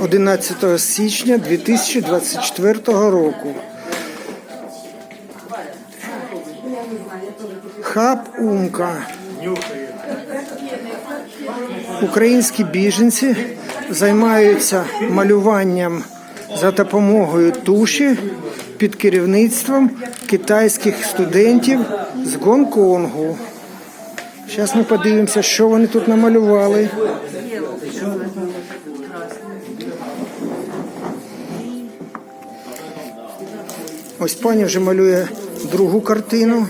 11 січня 2024 року. Хаб Умка. Українські біженці займаються малюванням за допомогою туші під керівництвом китайських студентів з Гонконгу. Зараз ми подивимося, що вони тут намалювали. Ось пані вже малює другу картину.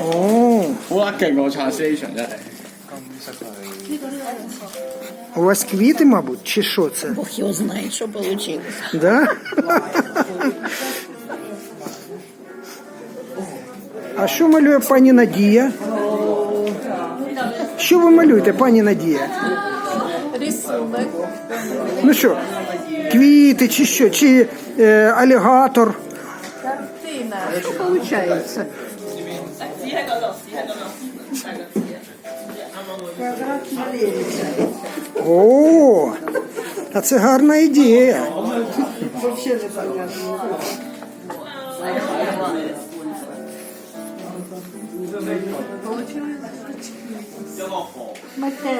О, у вас квіти, мабуть, чи що це? Бог його знає, що вийшло. Да? А що малює пані Надія? Що ви малюєте, пані Надія? Рисунок. Ну що, квіти чи що, чи е, алігатор? Картина. Що виходить? О, а це гарна ідея.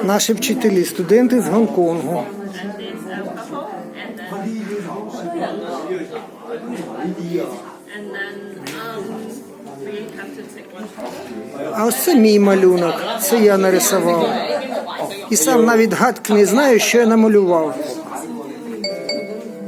Наші вчителі, студенти з Гонконгу. А ось це мій малюнок. Це я нарисував. І сам навіть гадки не знаю, що я намалював.